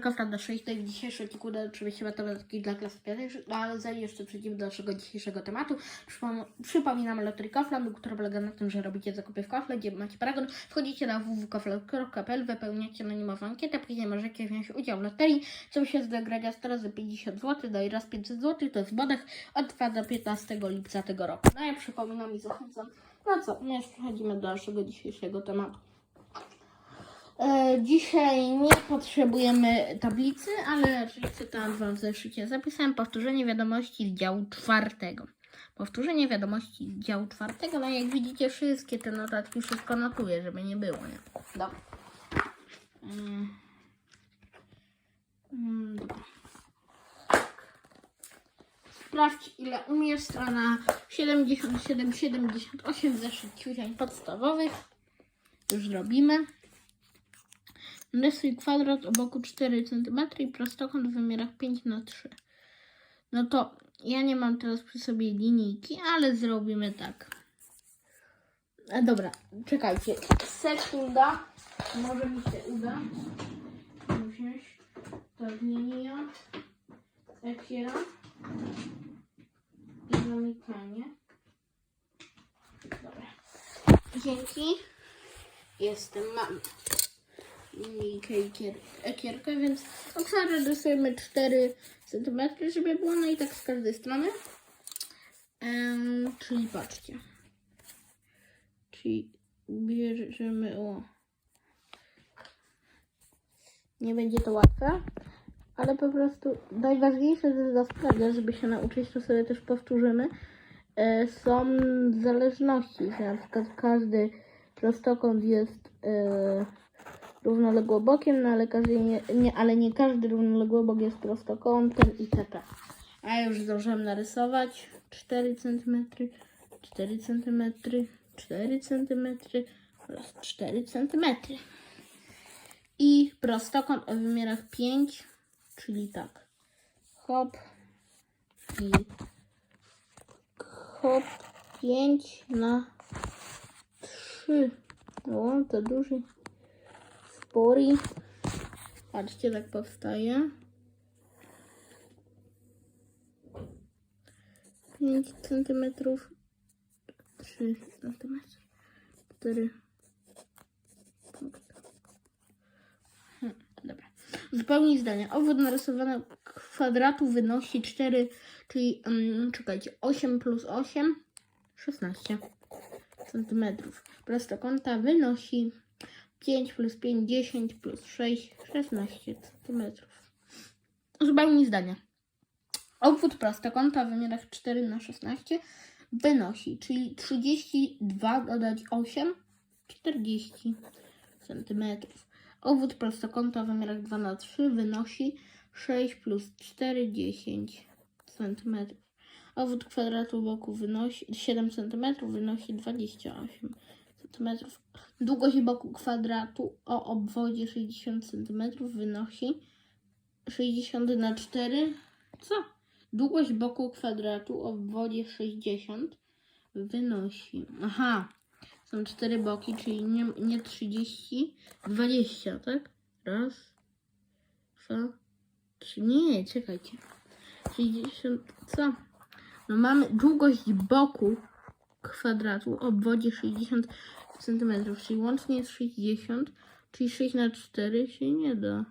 Trójkofra do 6, to jest dzisiejszy artykuł do oczywiście matematyki dla klas pierwszych, no ale zanim jeszcze przejdziemy do naszego dzisiejszego tematu, przypom przypominam Lottery Kofland, która polega na tym, że robicie zakupy w kofle, gdzie macie paragon, wchodzicie na www.kofland.pl, wypełniacie anonimową ankietę, później możecie wziąć udział w loterii, co się zagrania 100 razy 50 zł, no i raz 500 zł, to jest w bodach od 2 do 15 lipca tego roku. No ja przypominam i zachęcam. No co, my już przechodzimy do naszego dzisiejszego tematu. E, Dzisiaj nie potrzebujemy tablicy, ale oczywiście tam wam w zeszycie zapisałem powtórzenie wiadomości z działu czwartego. Powtórzenie wiadomości z działu czwartego, no jak widzicie wszystkie te notatki, wszystko notuję, żeby nie było, nie? Dobra. Mm. Mm, dobra. Sprawdź ile umiesz, strona 77-78 zeszyt ćwiczeń podstawowych. Już zrobimy. Rysuj kwadrat o boku 4 cm i prostokąt w wymiarach 5 na 3 No to ja nie mam teraz przy sobie linijki, ale zrobimy tak. E, dobra, czekajcie. Sekunda. Może mi się uda. Wziąć tak linia. Ekiera. I zamykanie. Dobra. Dzięki. Jestem mam i kier- ekierkę, więc obszary rysujemy 4 cm, żeby było, no i tak z każdej strony. Em, czyli patrzcie. Czyli bierzemy o. Nie będzie to łatwe, ale po prostu najważniejsze że za sprawę, żeby się nauczyć, to sobie też powtórzymy. E, są zależności, że na przykład każdy prostokąt jest e, równoległobokiem, no ale, każdy nie, nie, ale nie każdy równoległobok jest prostokątem itp. A ja już zdążyłem narysować 4 cm, 4 cm, 4 cm oraz 4 cm. I prostokąt o wymiarach 5, czyli tak. Hop i hop 5 na 3. O, to duży spory. Patrzcie, tak powstaje. 5 cm, 3 cm, 4 Hmm, Dobra. Zupełnie zdania. Obwód narysowany kwadratu wynosi 4, czyli um, czekajcie, 8 plus 8, 16 centymetrów. Prostokąta wynosi 5 plus 5, 10 plus 6, 16 centymetrów. Zupełnie zdania. Obwód prostokąta w wymiarach 4 na 16 wynosi, czyli 32 dodać 8, 40 centymetrów. Obwód prostokąta w wymiarach 2 na 3 wynosi 6 plus 4, 10 centymetrów. Obwód kwadratu boku wynosi 7 cm, wynosi 28 cm. Długość boku kwadratu o obwodzie 60 cm wynosi 60 na 4. Co? Długość boku kwadratu o obwodzie 60 wynosi. Aha, są cztery boki, czyli nie, nie 30, 20, tak? Raz, dwa, trzy. Nie, czekajcie. 60, co? No mamy długość boku kwadratu o obwodzie 60 cm, czyli łącznie jest 60, czyli 6 na 4 się nie da.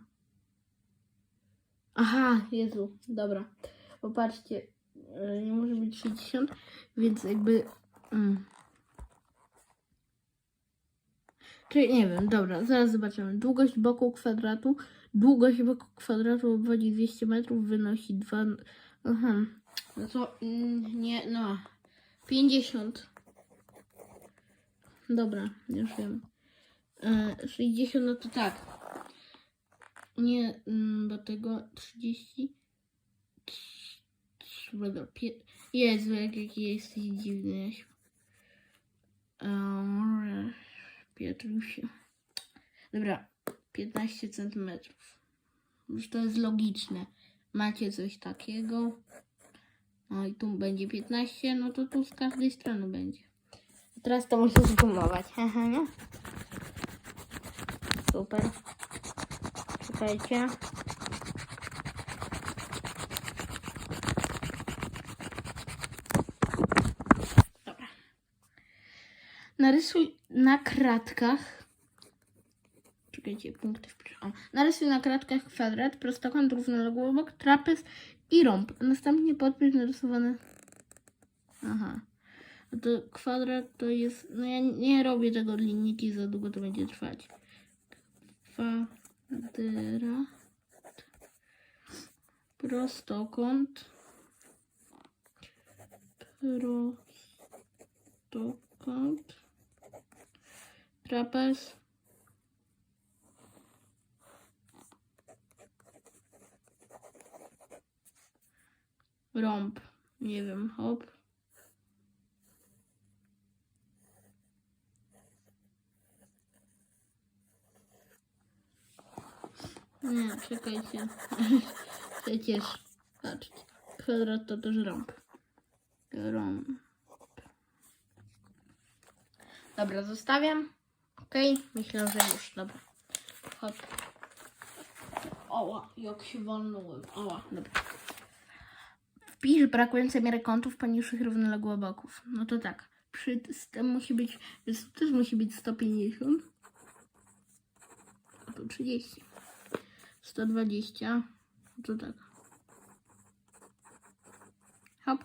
Aha, Jezu, dobra. Popatrzcie, e, nie może być 60, więc jakby... Mm. Czyli nie wiem, dobra, zaraz zobaczymy. Długość boku kwadratu, długość boku kwadratu o obwodzie 200 metrów wynosi 2... Aha, no to mm, nie, no. 50. Dobra, już wiem. E, 60, no to tak. Nie, mm, do tego 30. Dobra, pie- Jezu, jak, jaki jesteś dziwny. Um, Piotrusiu. Dobra, 15 centymetrów. Już to jest logiczne. Macie coś takiego. No i tu będzie 15, no to tu z każdej strony będzie. Teraz to muszę zgumować. No. Super. Czekajcie. Dobra. Narysuj na kratkach. Czekajcie, punkty wpiszę. Narysuj na kratkach kwadrat, prostokąt, równoległobok, trapez i rąb. Następnie podpisz narysowany. Aha. No to kwadrat to jest. No ja nie robię tego linijki, za długo to będzie trwać. Kwadrat. Prostokąt. Prostokąt. Trapez. Rąb. Nie wiem, hop. Nie, czekajcie. Przecież, patrzcie. Kwadrat to też rąb. Rąb. Dobra, zostawiam. Okej, myślę, że już, dobra. Hop. Oła, jak się walnąłem. Oła, dobra. Wpisz brakujące miary kątów poniższych równoległych boków. No to tak. Przy tym musi być, też musi być 150. A tu 30. 120. No to tak. Hop.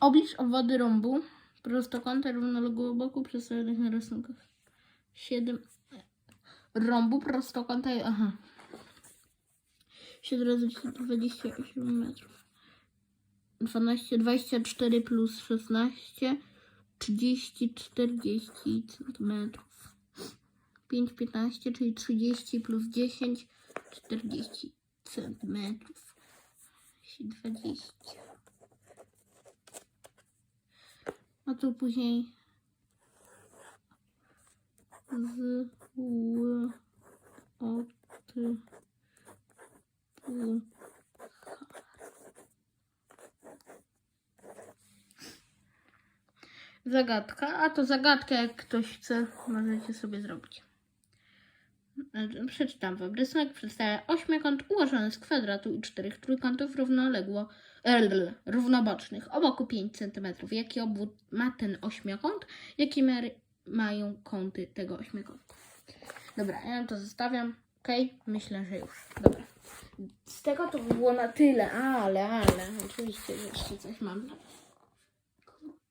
Oblicz obwody rąbu prostokąta równoległego boku przedstawionych na rysunkach. 7 rąbu prostokąta. Aha. 7 razy 28 metrów. 12, 24 plus 16, 30, 40 centymetrów. 5, 15, czyli 30 plus 10, 40 centymetrów. 20. A tu później z ł o ty Zagadka, a to zagadka jak ktoś chce, możecie sobie zrobić. Przeczytam wam. Rysunek przedstawia ośmiokąt ułożony z kwadratu i czterech trójkątów równoległo, e, równobocznych o boku 5 cm. Jaki obwód ma ten ośmiokąt? Jakie mają kąty tego ośmiokąta? Dobra, ja to zostawiam. Ok, myślę, że już. Dobra. Z tego to by było na tyle, ale, ale, oczywiście, że jeszcze coś mam.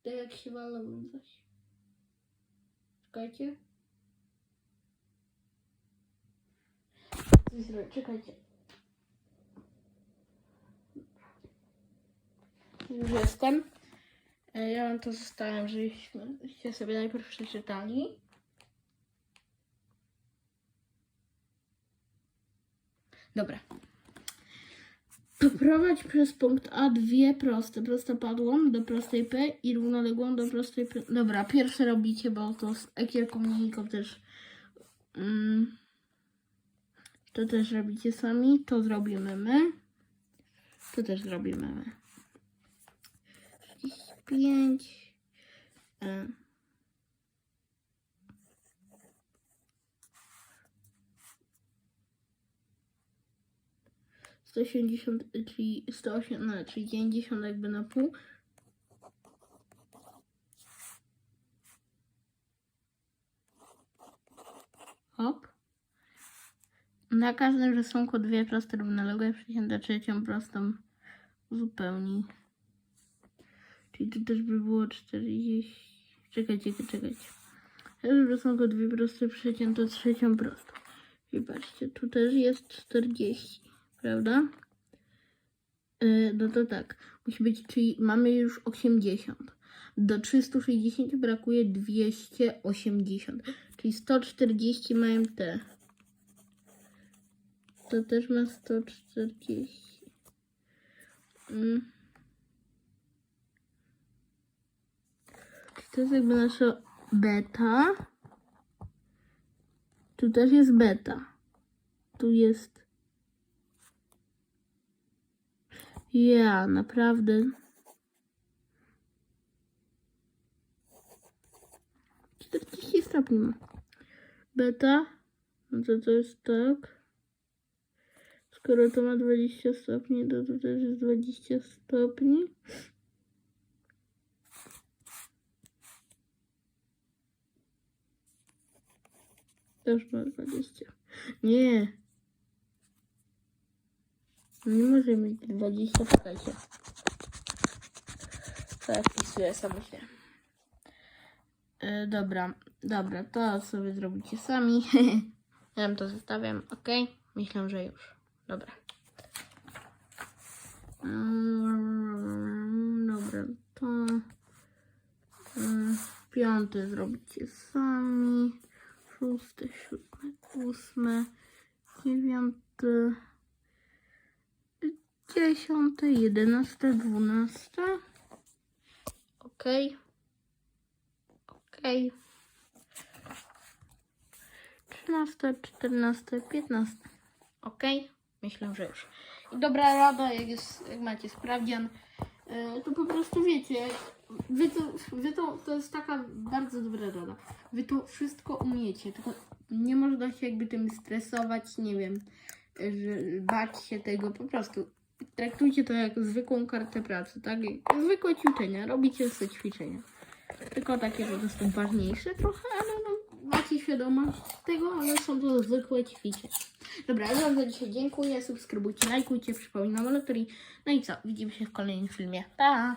Kurde, jak się walą coś. Czekajcie. Czekajcie. Już jestem. E, Ja wam to zostawiam, żebyście sobie najpierw przeczytali. Dobra. Poprowadź przez punkt A dwie proste. Prostopadłą do prostej P i równoległą do prostej P. Dobra, pierwsze robicie, bo to z ekierką linijką też. Mm, to też robicie sami. To zrobimy my. To też zrobimy my. 5. 180, czyli 108, no, czyli 90 jakby na pół. Hop. Na każdym rysunku dwie proste równoległe przecięte trzecią prostą uzupełni. Czyli tu też by było 40... Czekajcie, czekajcie. W rysunku dwie proste przecięte trzecią prostą. I patrzcie, tu też jest 40 prawda? Yy, no to tak, musi być, czyli mamy już 80. Do 360 brakuje 280, czyli 140 mają te. To też ma 140. Mm. To jest jakby nasza beta. Tu też jest beta. Tu jest. Ja, naprawdę. Czterdzieści stopni ma. Beta. No to to jest tak. Skoro to ma 20 stopni, to to też jest 20 stopni. Też ma 20. Nie. Nie może mieć 20, czekajcie. To ja wpisuję sobie się. E, dobra, dobra, to sobie zrobicie sami. ja wam to zostawiam, ok? Myślę, że już. Dobra. Mm, Dobra, to mm, piąty zrobicie sami. Szósty, siódmy, ósmy, dziewiąty, dziesiąty, jedenasty, dwunasty. Okej. Okej. Trzynaste, czternaste, piętnaste. Okej. Myślę, że już. I dobra rada, jak, jest, jak macie sprawdzian, e, to po prostu wiecie, wy to, wy to, to jest taka bardzo dobra rada. Wy to wszystko umiecie, tylko nie można się jakby tym stresować, nie wiem, że bać się tego, po prostu traktujcie to jak zwykłą kartę pracy, tak? Zwykłe ćwiczenia, robicie sobie ćwiczenia. Tylko takie po prostu ważniejsze trochę, ale no, macie świadomość tego, ale są to zwykłe ćwiczenia. Dobra, ja wam za dzisiaj dziękuję, subskrybujcie, lajkujcie, przypominam o loterii. No i co, widzimy się w kolejnym filmie. Pa!